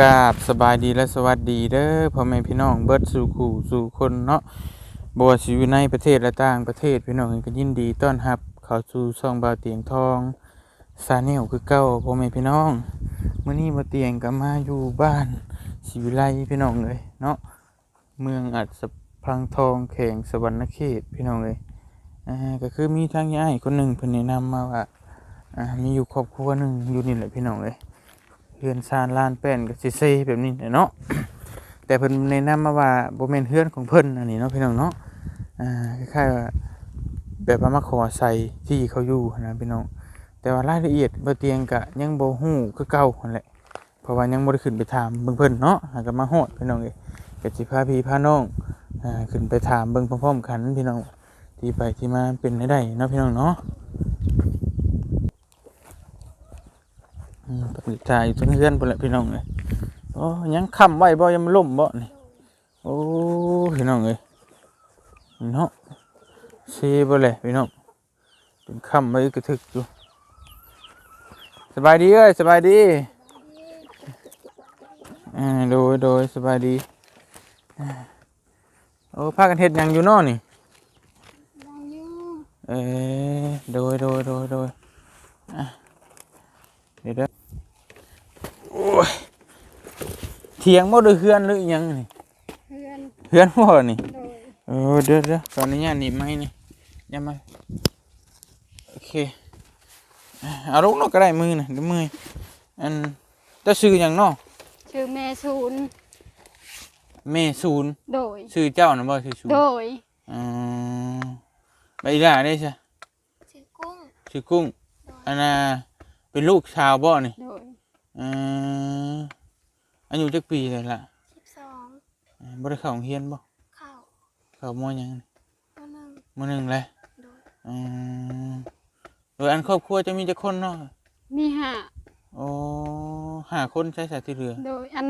กราบสบายดีและสวัสดีเด้อพ่อแม่พี่น้องเบิร์ดสู่ขู่สู่คนเนาะบ่ว่าสิอยู่ในประเทศและต่างประเทศพี่น้องก็ยินดีต้อนรับ เข้าสู่ช่องบาวเตียงทองซาแนลคือเก่าพ่อแม่พี่น้องเมื้อนี้บาวเตียงก็มาอยู่บ้านศิวิไลพี่น้องเลยเนาะเมืองอัศพังทองแขวงสวรรณเขตพี่น้องเลยอ่าก็คือมีทางยายคนหนึ่งเพิ่นแนะนำมาว่าอ่ามีอยู่ครอบครัวหนึ่งอยู่นี่แหละพี่น้องเลย ฮือนซานลานแป้นก็สิเซแบบนี้เนาะแต่เพิ่นแนะนำมาว่าบ่แม่นเฮือนของเพิ่นอันนี้เนาะพี่น้องเนาะอ่าคล้ายๆว่าแบบว่ามาขอใส่ที่เขาอยู่นะพี่น้องแต่ว่ารายละเอียดบ่เตียงก็ยังบ่ฮู้คือเก่านั่นแหละเพราะว่ายังบ่ได้ขึ้นไปถามเบิ่งเพิ่นเนาะหาก็มาฮอดพี่น้องเอ้ยก็สิพาพี่พาน้องอ่าขึ้นไปถามเบิ่งพร้อมๆกันพี่น้องที่ไปที่มาเป็นได้เนาะพี่น้องเนาะ อืม ปฏิจ่ายอยู่เทั้งเฮือนพุ่นแหละพี่น้องเอ้ยโอ้ยังค้ำไว้บ่ยังมันล่มบ่นี่โอ้พี่น้องเอ้ยนี่เนาะเซบ่เลยพี่น้องเป็นค้ำไว้กระทึกอยู่สบายดีเอ้ยสบายดีอ่าโดยโดยสบายดีอ่าโอ้พากันเฮ็ดหยังอยู่เนาะนี่ได้อยู่เอ้ยโดยโดยโดยโดยอะเดี๋ยวเด้อโอ้ ยเถียงบ่หรือเฮือนหรืออิหยังนี่เพื่อนเฮือนบ่นี่ โดยเออเดี๋ยวเดี๋ยวตอนนี้ย่านี่ไม่นี่อย่ามาโอเคอะเอาลูกเนาะก็ได้มือน่ะเดี๋ยวมืออันจะซื้อหยังเนาะชื่อแม่ศูนย์แม่ศูนย์โดย ซื้อเจ้าน่ะบ่ซื้อศูนโดย์ยอ๋อไปอีหล่าได้ใช่ชื่อกุ้งชื่อกุ้งอันน่ะเป็นลูกชาวบ่นี่โดยเอ่ออายุจักปีเลยล่ะสิบสองอ่าบ่ได้เข้าโรงเรียนบ่เข้าเข้ามอหยังนี่ตัวหนึ่งมอหนึ่งเลยโดยอืมโดยอันครอบครัวจะมีจักคนเนาะมีห้าโอ้ห้าคนใช้สายที่เรือ โดยอัน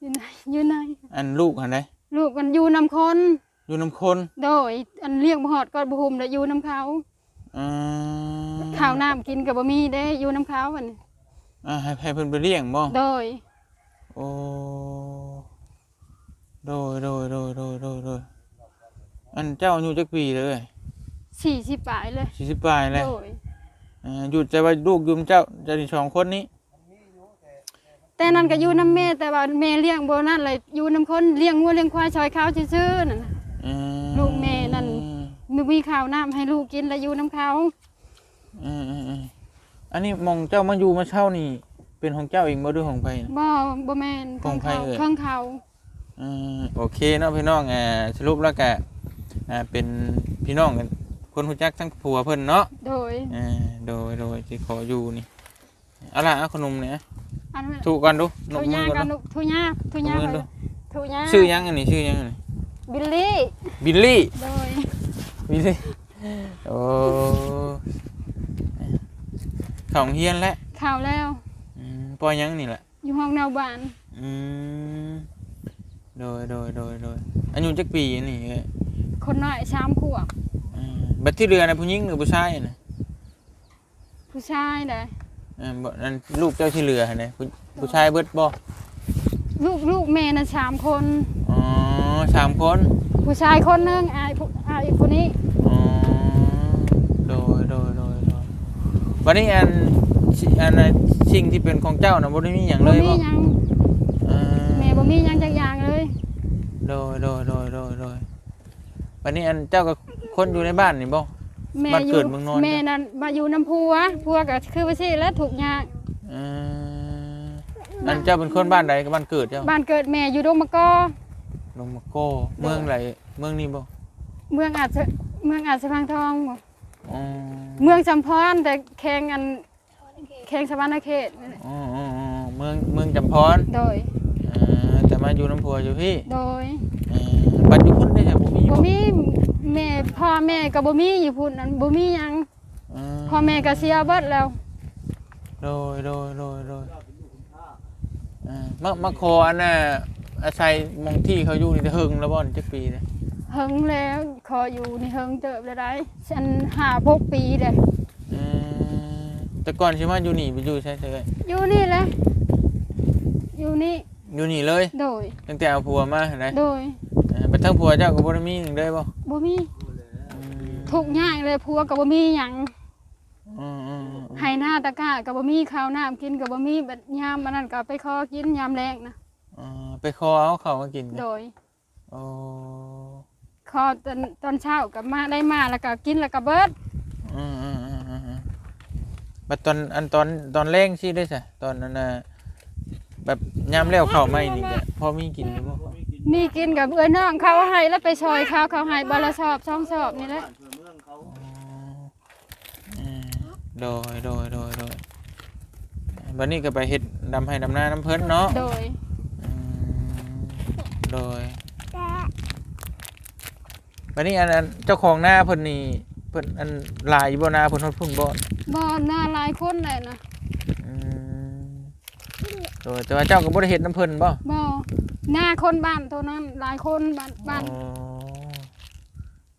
อยู่ไหนอยู่ไหนอันลูกอันใดลูกมันอยู่นำคน อยู่นำคนโดยอันเลี้ยงบ่ฮอดก็บ่หุมแล้วอยู่นำเขา อ่าข้าวน้ำกินก็บ่มีเด้อยู่นำเขาอันนี้ อ่าให้ให้เพิ่นไปเลี้ยงบ่โดย โอ้โดยโดยโดยโดยโดยโดยอันเจ้าอายุจักปีเลย40ปลายเลยสี่สิบปลายเลยโดย อ่าอยู่แต่ว่าลูกอยุมเจ้าเจะนี่สองคนนี้ แต่นั่นก็อยู่นำแม่แต่ว่าแม่เลี้ยงบ่นั่นเลยอยู่นำคนเลี้ยงงัวเลี้ยงควายซอยเขาซื่อๆนั่นน่ะ อืมลูกแม่นั่นมีมีข้าวน้ำให้ลูกกินแล้วอยู่น้ำเขาอืมอืมอืม อันนี้มองเจ้ามาอยู่มาเช่านี่ เป็นของเจ้าเองบ่ด้วยของไผน่ะบ่บ่แม่นของไผเขาเอ่ยเครื่องเขา อืมโอเคเนาะพี่น้องอ่าสรุปแล้วก็อ่าเป็นพี่น้องกันคนรู้จักทั้งผัวเพิ่นเนาะโดยอ่าโดยโดยที่ขออยู่นี่เอาล่ะเอาขนมเนี่ยอันนั้นถูกก่อนดูนทุกมืยาอก่กัอนนดูทุยาทุยาเอามือดู ทุยาชื่อยังอันนี้ชื่อยังอันนี้บิลลี่ บิลลี่ โดย บิลลี่โอ้ ของเฮียนแล้วข่าวแล้ว อืมปล่อยยังนี่แหละอยู่ห้องแนวบ้านอืมโดยโดยโดยโดยอายุจักปีนี่เอ้ยคนน้อยชามขวบอ่าบัดที่เรือนะผู้หญิงหรือผู้ชายนะผู้ชายเลยอ่าบ่นั่นลูกเจ้าที่เรือนะผู้ผู้ชายเบิดบ่ลูกลูกแม่น่ะสามคน อ๋อสามคน ผู้ชายคนหนึงอายผู้อายคนนี้ อ๋อโดยโดยโดยโดย วันนี้อันสิอันน่ะสิ่งที่เป็นของเจ้านะบ่ได้มีหยังเลบ่ยมีบ่หยังอ่าแม่บ่มีหยังจักอย่างเลยโดยโดยโดยโดยโดยวันนี้อันเจ้ากับคนอยู่ในบ้านนี่บ่ แม่บ้านอเกิยู่ดเมืองนอน แม่นั่นมาอยู่น้ำพัวพัวก็คือว่าสิแล้วถูกข์ยากอ่าอันเจ้าเป็นคนบ้านใดกับบ้านเกิดเจ้าบ้านเกิดแม่อยู่ดงมะกอ ลงมาโก้เมืองไหนเมืองนี้บ่ เมืองอาจจะเมืองอาจจะพังทองบ่อ๋อ เมืองจำพรแต่แข่งกันแข่งสวรรณเขตนั่นแหละอ๋ออ๋ออ๋อเมืองเมืองจำพรโดย อ่าแต่มาอยู่น้ำพัวอยู่พี่โดยอ่าปัจจุบันได้ใช่บ่มีบ่มีแม่พ่อแม่ก็บ่มีอยู่พุ่นนั้นบ่มีหยังอ่าพ่อแม่ก็เสียเบิดแล้วโดยโดยโดยโดยอ่ามามาขออันน่ะอาศัยหมองที่เขาอยู่นี่ได้เฮิงแล้วบ่นี่จักปีเลย เฮิงแล้วขออยู่นี่เฮิงเติบแล้วได้ฉันห้าหกปีเลยอืมแต่ก่อนสิมาอยู่นี่ไปอยู่ใช่ใช่อยู่นี่แหละอยู่อยู่นี่อยู่นี่เลยโดย ตั้งแต่เอาผัวมาเห็นไหมโดยไปทั้งผัวเจ้าก็บ่ได้มีหนึ่งเลยบ่บ่มีอืมทุกข์ยากเลยผัวก็บ่มีหยังอืมอืมอืมให้หน้าตะกร้าก็บ่มีข้าวน้ำกินก็บ่มีบัดยามมันนั่นก็ไปขอกินยามแรงนะอ่าไปคอเอาเขาวมากินกันโดยโอ้ ขอตอนตอนเช้าก็มาได้มาแล้วก็กินแล้วก็เบิดอืมอืมอืมอืมอืมบัดตอนอันตอนตอนแรงสิได้ซะตอนนั้นน่ะแบบยามแล้วเข้าวไหม่นี่ก็พอมีกินอยู่บ่มีกินกับเอื้อน้องเขาให้แล้วไปซอยเขาเขาให้บาละสอบช่องสอบนี่แหละอืมโดยโดยโดยโดยบัดนี้ก็ไปเฮ็ดดำให้ดำนาน้ำเพิ่นเนาะโดยอืมโดย บัดนี้อันอันเจ้าของหน้าเพิ่นนี่เพิ่นอันลายอยู่บ่นาเพิ่นฮอดพุ่นบ่บ่หน้าหลายคนเลยนะอืมโดยแต่ว่าเจ้าก็บ่ได้เฮ็ดน้ำเพิ่นบ่บ่หน้าคนบ้านเท่านั้นหลายคนบ้านบ้านอ๋อ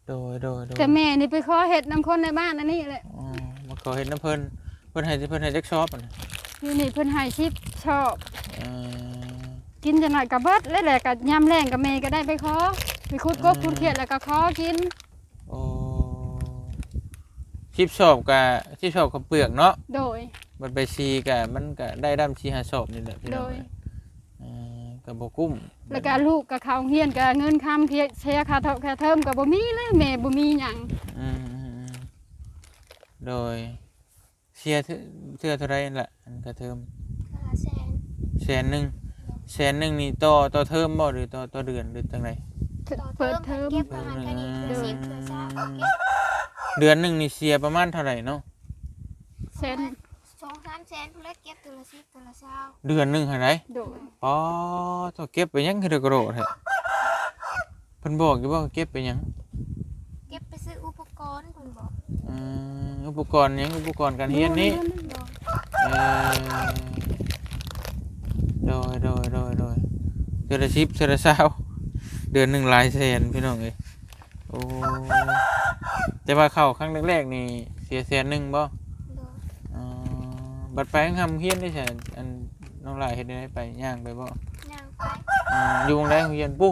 โดยโดยโดยแต่แม่นี่ไปขอเห็ดน้ำคนในบ้านอันนี้แหละอ๋อมาขอเฮ็ดน้ำเพิ่นเพิ่นให้เพิ่นให้จักชอบอะนะนี่นี่เพิ่นให้ชิปชอบ เอ่อกินจะหน่อยกับเบิดแล้วแหละกับยำแรงกับแม่ก็ได้ไปขอ ไปขุดกบขุดเขียดแล้วก็ขอกิน โอ้ชิบชอบกับชิบชอบกับเปลือกเนาะโดย มันไปซีกับมันก็ได้ดำชีหาชอบนี่แหละพี่น้องโดยเอ่อกับบ่กุ้มแล้วก็ลูกกับเขาเฮียนกับเงินคำเเชียค่าเทอมค่าเทอมกับบ่มีเลยแม่บ่มีหยังอืมอืมอืมโดยเสียเทื่อเทื่อเท่าไรนั่นล่ะอันกระเทิมห้าแสนแสนหนึ่งแสนหนึ่งนี่ต่อต่อเทอมบ่หรือต่อต่อเดือนหรือจังได เปิดเทอมเก็บประมาณแค่นี้เดือนสิบเดือนสามเก็บเดือนหนึ่งนี่เสียประมาณเท่าไหร่เนาะเซ็นสองสามแสนผู้เล็กเก็บตัวละสิบตัวละเศร้าเดือนหนึ่งเท่าไหร่โดยอ๋อต้องเก็บไปหยังคือเดกระโดดแท้เพิ่นบอกอยู่ว่าเก็บไปหยังเก็บไปซื้ออุปกรณ์คุณบอกอืมอุปกรณ์หยังอุปกรณ์การเรียนนี่โดยเออโดยโดยโดยโดยเดือนละสิบเดือนละเศร้า เดือนหนึ่งหลายแสนพี่น้องเอ้ยโอ้แต่ว่าเข้าครั้งแรกๆนี่เสียแสนหนึ่งบ่โดยอ๋อบัดไปทำเฮียนได้ใช่อันน้องหลายเฮ็ดได้ไปย่างไปบ่ย่างไปอืมอยู่วงใดโรงเรียนปุ๊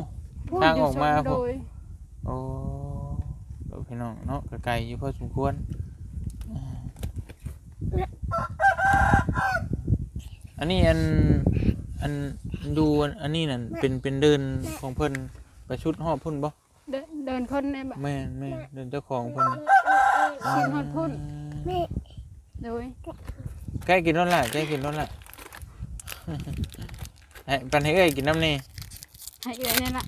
พูดทางยู่ออกมาโดพวกยโอ้โดยพี่น้องเนาะก็ไกลอยู่พอสมควรอ่าอันนี้อันอันดูอันอันนี้นั่นเป็นเป็นเดินของเพิ่น ไปชุดหอบพุ่นบ่เดินเดินคนในบ้านแม่นแม่นเดินเจ้าของเพิ่นชิมฮอดพุ่นอ่าโดยใกล้กินรถละใกล้กินรถละให้ปันให้เอ้ยกินน้ำนี่ให้เอื้อนี่ล่ะ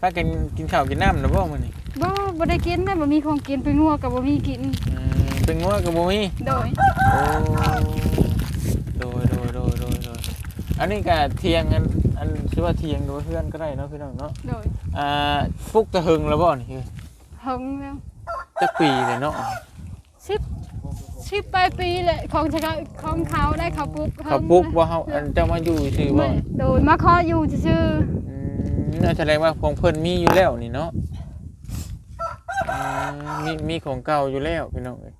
ป้ากินกินข้าวกินน้ำนะบ่มื้อนี้บ่บ่ได้กินนะบ่มีของกินไปงัวกับบ่มีกินอืม เป็นงัวกับบ่มีโดยโอ้โดยโดยโดยโดยโดยอันนี้ก็เทียงอันอันชื่อว่าเทียงหรือว่าเพื่อนก็ได้เนาะพี่น้องเนาะโดยอ่าปลุกตะหึงแล้วบ่นี่คือหงแล้วจักปีเลยเนาะสิบสิบปลายปีเลยของชะของเขาได้เขาปลุกเขาปลุกว่าเฮาอันเจ้ามาอยู่ซื่อบ่ไม่โดยมาขออยู่ซื่ออืมน่าแสดงว่าของเพิ่นมีอยู่แล้วนี่เนาะอื มมีมีของเก่าอยู่แล้วพี่น้องเอ้ย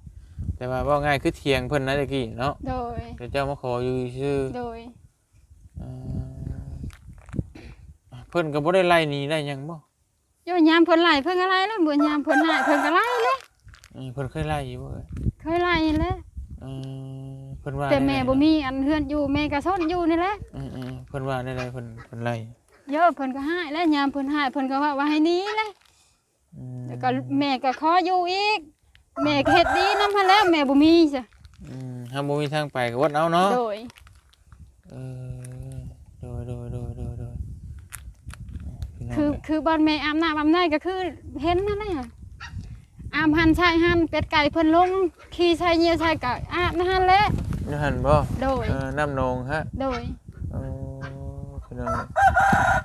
แต่ว่าว่าง่ายคือเทียงเพิ่นนะตะกี้เนาะๆโดย เดี๋ยวเจ้ามาขออยู่ซื่อโดย อ่าเพิ่นก็บ่ได้ไล่หนีได้หยังบ่โยยามเพิ่นไล่เพิ่นก็ไล่แล้วบ่ยามเพิ่นให้เพิ่นก็ไล่เลยเออเพิ่นเคยไล่อยู่บ่เอ้ยเคยไล่เลยเออเพิ่นว่าแต่แม่ได้บ่มีอันเฮือนอยู่แม่ก็ซ่อนอยู่นี่แหละเออๆเพิ่นว่าได้ไดเพิ่นเพิ่นไล่เยอะเพิ่นก็ให้แล้วยามเพิ่นให้เพิ่นก็ว่าว่าให้หนี้เลยอืม แล้วก็แม่ก็ขออยู่อีก แม่ก็เฮ็ดดีนำหันแล้วแม่บ่มีจ้ะอืมถ้าบ่มีทางไปก็วัดเอาเนาะ โดย เออโดยโดยโดยโดยโดยพี่น้งคือเอ้ยคือบ้านแม่อาบน้ำอาบในก็คือเห็นนั่นแหละอาบหันชายหันเป็ดไก่เพิ่นลงขี่ชายเหยียชายก็อาบนั่นหันแหละอยู่หั่นบ่โดย เออน้ำนองฮะ โดยเออ พี่น้อง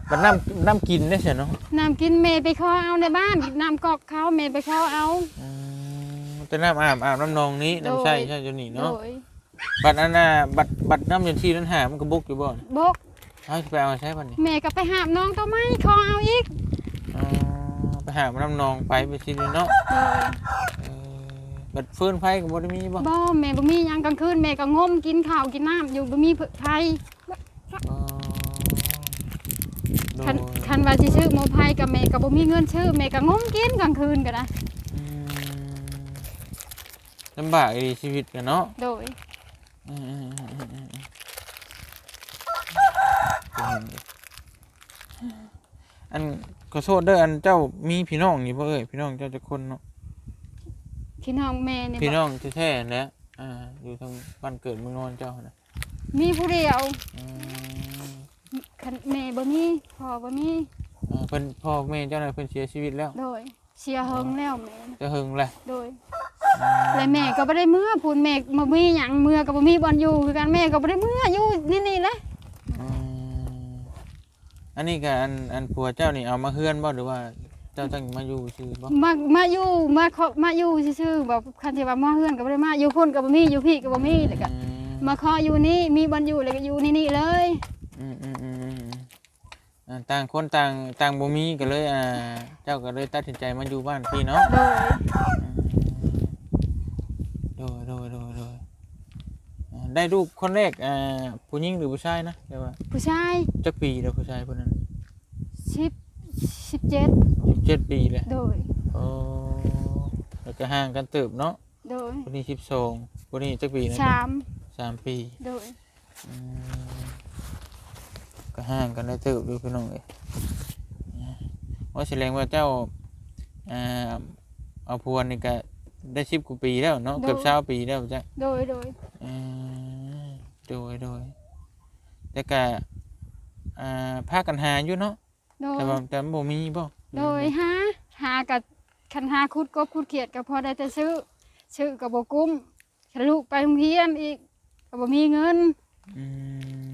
มันน้ำน้ำกินได้ใช่เนาะน้ำกินเมย์ไปขอเอาในบ้านน้ำกอกเขาเมย์ไปขอเอาอืมแต่น้ำอาบอาบน้ำนองนี้น้ำใช่ใช่จนนี่โดเนาะยบัตรอันน่ะบัตรบัตรน้ำยันทีนั้นหามันก็บุกอยู่บ่บกเอาสิไปเอามาใช้บัตรนี่เมย์ก็ไปหาบน้องตัวไม้ขอเอาอีกอ๋อไปไปหาน้ำนองไปไปสิเนาะโดยเออบัดเฟื่อนไฟก็บ่ได้มีบ่บ่แม่บ่มีหยังกลางคืนแม่ก็งมกินข้าวกินน้ำอยู่บ่มีไผ อ๋อโด คันยคันว่าสิซื้อหมูไผกับแม่ก็บ่มีเงินซื้อแม่ก็งมกินกลางคืนก็ได้อืมลำบากดีชีวิตกันเนาะโดยอืมอืมอืมอืมอืมอันขอโทษเด้ออันเจ้ามีพี่น้องนี่บ่เอ้ยพี่น้องเจ้าจะคนเนาะพี่น้องแม่นี่พี่บ่น้องแท้ๆนะอ่าอยู่ทางบ้านเกิดเมืองนอนเจ้านะมีผู้เดียว อืม คันแม่บ่มีพ่อบ่มีอ่าเพิ่นพ่อแม่เจ้าน่ะเพิ่นเสียชีวิตแล้วโดยเสียเฮิงแล้วแม่น่ะจะหึงแหละโดยและแม่ก็บ่ได้เมื่อพูนแม่บ่มีหยังเมื่อก็บ่มีบ่อนอยู่คือกันแม่ก็บ่ได้เมื่ออยู่นี่นี่แหละอืมอันนี้ก็อันอันผัวเจ้านี่เอามาเฮือนบ่หรือว่าเจ้าต้องมาอยู่ซื่อบ่มามาอยู่มาขอมาอยู่ซื่อๆแบบคันที่ว่ามาเฮือนก็บ่ได้มาอยู่พุ่นก็บ่มีอยู่พี่ก็บ่มีแล้วก็อืมาขออยู่นี่มีบ่อนอยู่แล้วก็อยู่นี่นี่เลย อืมอืมอืมอืมอืมอ่าต่างคนต่างต่างบ่มีก็เลยอ่าเจ้าก็เลยตัดสินใจมาอยู่บ้านพี่เนาะโดยโดยโดยโดยโดยอ่าได้ลูกคนแรกอ่าผู้หญิงหรือผู้ชายนะเดี๋ยวว่าผู้ชายจักปีแล้วผู้ชายคนนั้น10 17เจ็ดปีเลยโดย โอ้แล้วก็ห่างกันเติบเนาะโดยคนนี้สิบสองคนนี้จักปีนะสามสามปี โดย อืม ก็ห่างกันได้เติบดูพี่น้องเอ้ยว่าแสดงว่าเจ้าอ่าเอาพวนนี่ก็ได้สิบกว่าปีแล้วเนาะเกือบเช้าปีแล้วจ้ะโดยโดยอืมโดยโดยแต่ก็อ่าพากันหาอยู่เนาะโดยแต่ว่าแต่มันบ่มีบ่โดยหาหากับคันหาคุดกบคุดเขียดก็พอได้แต่ซื้อซื้อกับบ่กุ้มคันลูกไปโรงเรียนอีกก็บ่มีเงินอืม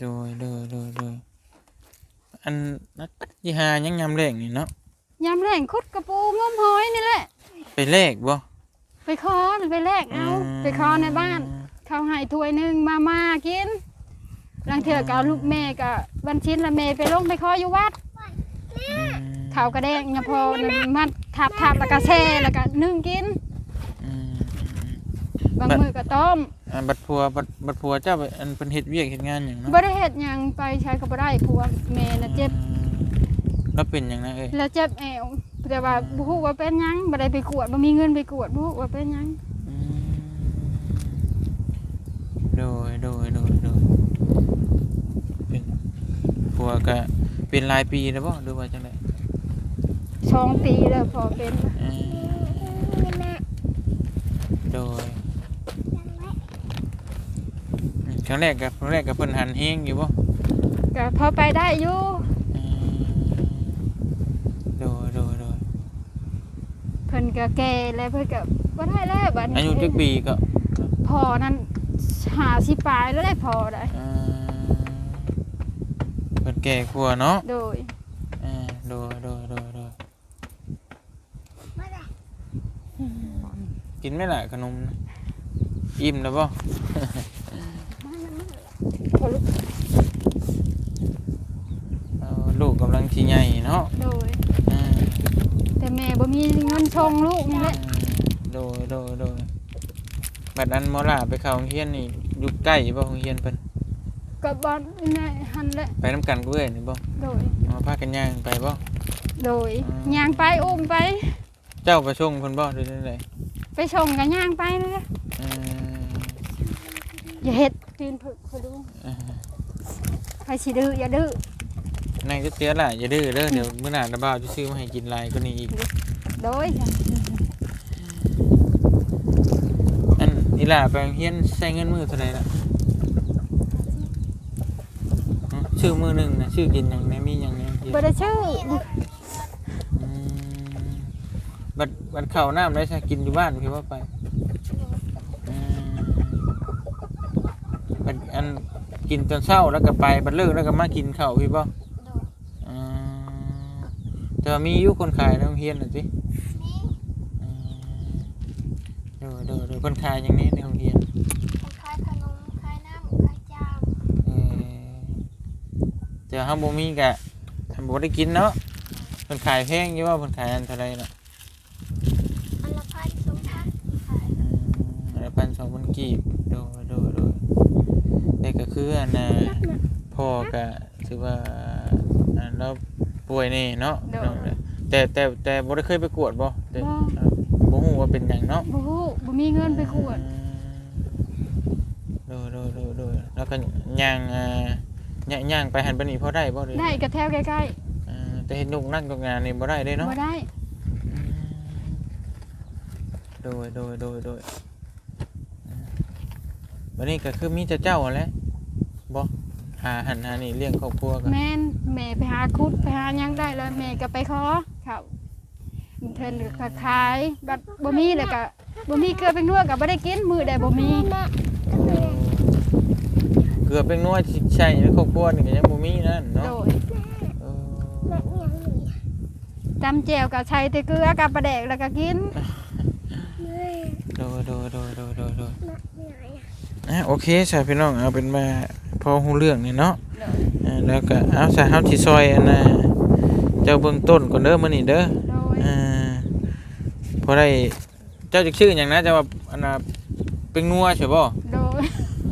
โดยโดยโดยโดยอันนัดยี่หายังยำแรงนี่เนาะยามแรงคุดกระปูงมหอยนี่แหละ ไปแลกบ่ไปขอไปแลกเอา ไปขอในบ้าน เขาให้ถ้วยหนึงมามากินลังเถื่อก็เอาลูกแม่ก็วันชิ้นละแม่ไปลงไปขออยู่วัด อืมข้าวกระแดงเนี่ยพอนั่นมัดทับทับแล้วก็แช่แล้วก็นึ่งกิน อืมบางมื้อก็ต้ม อ่าบัดพัวบัดบัดพัวเจ้าไปอันเป็นเฮ็ดเวียกเฮ็ดงานหยังเนาะบ่ได้เฮ็ดหยังไปใช้ก็บ่ได้เพราะว่าแม่น่ะเจ็บ อืมแล้วเป็นหยังนะเอ้ยแล้วเจ็บแอวแต่ว่าบ่ฮู้ว่าเป็นหยังบ่ได้ไปกวดบ่มีเงินไปกวดบ่ฮู้ว่าเป็นหยังอืมโดยโดยโดยโดยเป็นพัวก็เป็นหลายปีแล้วบ่หรือว่าจังไดสองปีแล้วพอเป็นอืมโดยอืม ครั้งแรกกับครั้งแรกกับเพิ่นหันเฮงอยู่บ่ก็พอไปได้อยู่อืมโดยโดยโดยเพิ่นก็แก่แล้วเพิ่นก็บ่ได้แล้วบัดนี้อายุจักปีก็พอนั้น50ปลายแล้วได้พอได้อ่าเพิ่นแก่กว่าเนาะโดยอ่าโดยโดยโดยโดยกินไหม่ล่ะขนมนะอิ่มแล้วบ่พอ ลูกเอาลูกกำลังสิใหญ่เนาะโดยอ่าแต่แม่บ่มีเงินชงลูกนี่แหละโดยโดยโดยบัดนั้นหมอลาไปเข้าโรงเรียนนี่อยู่ใกล้บ่โรงเรียนเพิ่นก็บ่นี่หั่นแหละไปนํกันกูเอ้ยนี่บ่โดยเอาพากันย่างไปบ่ โดยอืม ย่างไปอุ้มไป เจ้าไปส่งเพิ่นบ่หรือจังไดไปชงกันย่างไปเลยนะอืมอย่าเฮ็ด ตีนผึกเขาดูอ่าใครสิดื้ออย่าดื้อนั่งเตี้ยๆล่ะอย่าดื้อเด้อเดี๋ยวมื้อหน้าตาบ่าวจะซื้อมาให้กินหลายกว่านี้อีกโดยอันนี่ล่ะไปโรงเรียนใช้เงินมื้อเท่าไหร่ล่ะฮะชื่อมื้อหนึงน่ะชื่อกินหยังแหน่มีหยังแหน่เฮียบ่ได้ชื่ออืมบัดบัดข้าวน้ำได้ซะกินอยู่บ้านพี่ว่าไปอืม บัดอันกินตอนเช้าแล้วก็ไปบัดเลิกแล้วก็มากินข้าวพี่บ่โดยอืมแต่ว่ามีอยู่คนขายในโรงเรียนน่ะสินี่อืมเดี๋ยวเดี๋ยวเดี๋ยวคนขายอย่างนี้ในโรงเรียนคนขายขนมขายน้ำขายจามเออแต่ห้าบ่มีกะทำบ่ได้กินเนาะโพิ่นขายแพงอยู่ว่าเพิ่นขายอันเท่าไรเนาะอันละพันสองพันขาย อืมอันละพันสองพันกีบโดยโดยโดย แต่ก็คืออันน่ะพ่อก็ถือว่าอันเราป่วยนี่เนาะพี่น้องเด้อแต่แต่แต่บ่ได้เคยไปกวดบ่แต่เอ่อบ่ฮู้ว่าเป็นหยังเนาะ บ่ฮู้บ่มีเงินไปขวดดูดูดูดูแล้วก็ย่างอ่าย่างย่างไปหันไปนี่พอได้บ่เลยได้กระแทวใกล้อ่าแต่เห็นยุกนั่งตรงงานนี่บ่ได้เด้ๆเนาะบ่ได้โดยโดยโดยโดย วันนี้ก็คือมีแต่เจ้าแหล้วบ่หาหันหานี่เลี้ยงครอบครัวกันแม่นแม่ไปหาคุดไปหาหยังได้แล้วแม่ก็ไปขอเขาเพิ่นก็ขายบัดบ่มีแล้วก็บ่มีเกลือเป็นนัวก็บ่ได้กินมื้อใดบ่มีเกือบเป็นนัวสิใช่ในครอบครัวนี่ก็ยังบ่มีนั่นโดเนาะยเออจำแจ่วก็ใช้แต่เกลือกับปลาแดกแล้วก็กินโดยโดยโดยโดยโดยโดย อะโอเคใช่พี่น้องเอาเป็นมาพอฮู้เรื่องนี่เนาะอ่าแล้วก็เอาสาเฮาที่ซอยอันน่ะเจ้าเบื้องต้นก่อนเด้อมื้อนี้เด้อโดยอ่าพอได้เจ้าจะชื่อหยังนะเจ้าว่าอันน่ะเป็นงัวใช่บ่โดย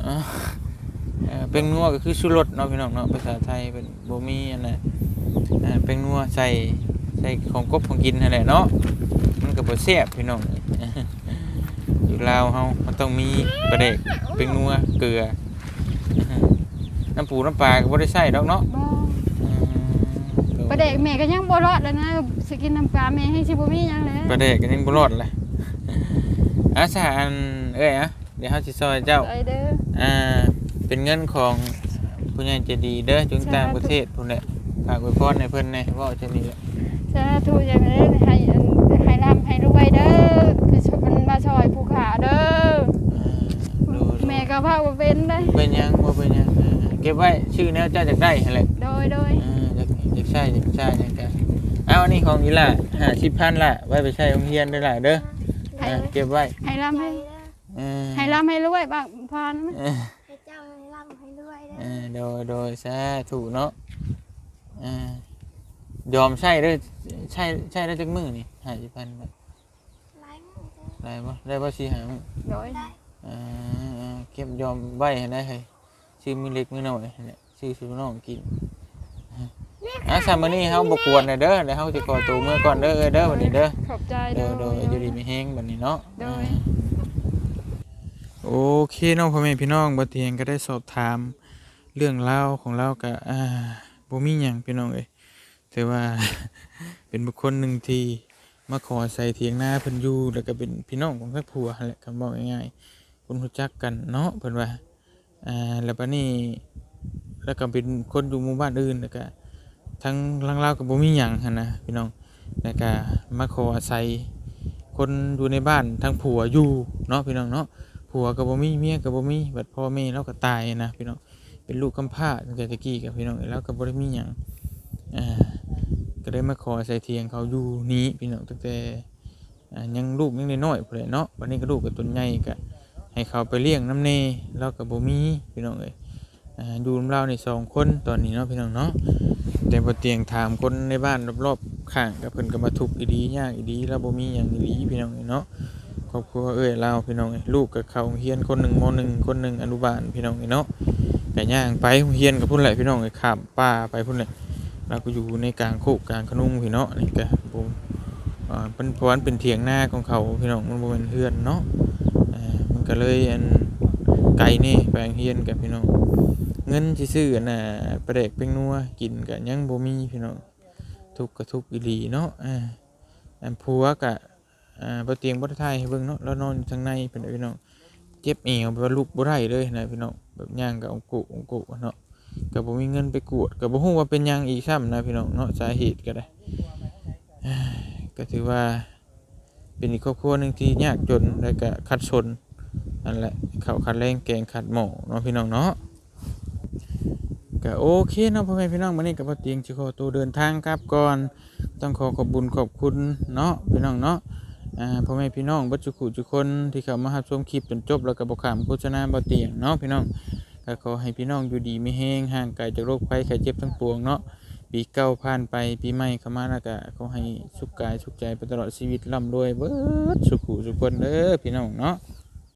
อ่าเอ่อเป็นงัวก็คือชูรสเนาะพี่น้องเนาะภาษาไทยเป็นบ่มีอันน่ะอ่าเป็นงัวใส่ใส่ของกบของกินนั่นแหละเนาะมันก็บ่แซ่บพี่น้องอยู่ ลาวเฮามันต้องมีปลาเด็กเป็นงัวเกลือ น้ำปูน้ำปลาก็บ่ได้ใส่ดอกเนาะบ่อืมปลาแดกแม่ก็ยังบ่รอดแล้วนะสิกินน้ำปลาแม่ให้สิบ่มีหยังเลยประเด็กก็ยังบ่รอดเลยอาสาอันเอ้ยอะเดี๋ยวเฮาสิซอยเจ้าไปเด้ออ่าเป็นเงินของผู้ใหญ่ใจดีเด้อจุงต่างประเทศพุ่นแหละฝากไว้พรให้เพิ่นแหน่เว้าจังนี้แหละสาธุอย่าไปได้ให้อันให้ร่ำให้รวยเด้อ คือมันมาช่วยผู้ขาเด้ออ่าดูๆแม่ก็พาบ่เป็นเด้อเป็นหยังบ่เป็นหยังอ่าเก็บไว้ชื่อแนวเจ้าอยากได้หั่นแหละโดยโดยอ่าอยากอยากใช้อยากใช้อยากได้เอาอันนี้ของอีหล่ะ50,000ล่ะไว้ไปใช้โรงเรียนเด้อล่ะเด้ออ่าเก็บไว้ให้ร่ำใจให้เด้ออ่าให้ร่ำให้รวยบ้างพรนะอ่าให้เจ้าให้ร่ำให้รวยเด้อเออโดยโดยสาธุเนาะอ่ายอมใช่เด้อใช่ใช่ได้จักมือนี่ห้าสิบพันบาท หลายมื้อเด้อ ได้ปะได้ปะสี่หามือโดยได้อ่าอ่าเก็บยอมไว้ให้ได้เฮ้ยชื่อมือเล็กมือน้อยเนี่ยชื่อสุน้องกินอะสามมื้อนี้เฮาบ่กวนเลยเด้อเดี๋ยวเฮาสิขอตัวมื้อก่อนเด้อเอ้ยเด้อวันนี้เด้อขอบใจเด้เด้ออโดยอยู่ดีมีแฮงบัดนี้เนาะโดยโอเคเน้องพ่อแม่พี่น้องบ่เตียงก็ได้สอบถามเรื่องราวของเราก็อ่าบ่มีหยังพี่น้องเอ้ยถือว่าเป็นบุคคลหนึ่งที่ มาขอใส่เถียงหน้าเพิ่นอยู่แล้วก็เป็นพี่น้องของทั้งผัวแหละคำบอกง่ายๆคนรู้จักกันเนาะเพิ่นว่าอ่าแล้วบัดนี้แล้วก็เป็นคนอยู่หมู่บ้านอื่นแล้วก็ทั้งลังเลาก็บ่มีหยังหันนะพี่น้องแล้วก็มาขออาศัยคนอยู่ในบ้านทั้งผัวอยู่เนาะพี่น้องเนาะผัวก็บ่มีเมียก็บ่มีบัดพ่อแม่เราก็ตายนะพี่น้องเป็นลูกกำพร้าตั้งแต่ตะกี้กับพี่น้องแล้วก็บ่ได้มีหยังอ่า ก็ได้มาขอใส่เทียงเขาอยู่นี้พี่น้องตั้งแต่ยังลูกยังน้อยๆพุ่อนเนาะวันนี้ก็ลูกกับต้นใหญ่ก็ให้เขาไปเลี้ยงน้ำเนแล้วกับบ่มีพี่น้องเอ้ยอ่าอยู่นำเราในสองคนตอนนี้เนาะพี่น้องเนาะแต่บ่เตียงถามคนในบ้านรอบๆข้างกับเพิ่นก็มาทุกอีดียากอีดีแล้วบ่มีหยังอีดีพี่น้องเอ้ยเนาะครอบครัวเอ้ยเราพี่น้องเอ้ยลูกกับเขาเรียนคนหนึ่งมหนึ่งคนหนึ่งอนุบาลพี่น้องเนาะแก็ย่างไปเรียนกับพุ่นแหละพี่น้องเอ้ยข้ามป่าไปพุ่นแหล เราก็อยู่ในกลางโคกกลางขนุงพี่เนาะนี่ก็ผมอ่าเป็นเพราะว่ามันเป็นเถียงหน้าของเขาพี่น้องมันเป็นเฮือนเนาะอ่ามันก็เลยอันไกลนี่แปลงเฮียนกับพี่น้องเงินที่ซื้อน่ะประเด็กเป็นนัวกินก็ยังบ่มีพี่น้องทุกข์ก็ทุกอีหลีเนาะอ่าอันผัวก็อ่าบ่เตียงบ่ได้ทายให้เบิ่งเนาะแล้วนอนอยู่ทางในเพิ่นน่ะพี่น้องเจ็บเอวแบบว่ลุกบ่ได้เลยนะพี่น้องแบบย่างก็องกุองกุเนาะ ก็บ่มีเงินไปกวดก็บ่ฮู้ว่าเป็นหยังอีกซ้ำนะพี่น้องเนาะสาเหตุก็ได้เอ้ยก็ถือว่าเป็นอีกครอบครัวหนึ่งที่ยากจนแล้วก็ขัดสนนั่นแหละเขาขัดแรงแกงขัดหมอเนาะพี่น้องเนาะก็โอเคเนาะพ่อแม่พี่น้องมื้อนี้ก็บ่เตียงสิขอตัวเดินทางกลับก่อนต้องขอขอบบุญขอบคุณเนาะพี่น้องเนาะพ่อแม่พี่น้องบัดจุกุทุคนที่เขามารับชมคลิปจนจบแล้วก็บ่ขามโฆษณาบ่เตียงเนาะพี่น้อง ก็ขอให้พี่น้องอยู่ดีไม่แห้งห่างไกลจากโรคภัยไข้เจ็บทั้งปวงเนาะปีเก้าผ่านไปปีใหม่เข้ามาแล้วก็ขอให้สุขกายสุขใจไปตลอดชีวิตร่ำรวยเบิดสุขุสุขคนเด้อพี่น้องเนาะ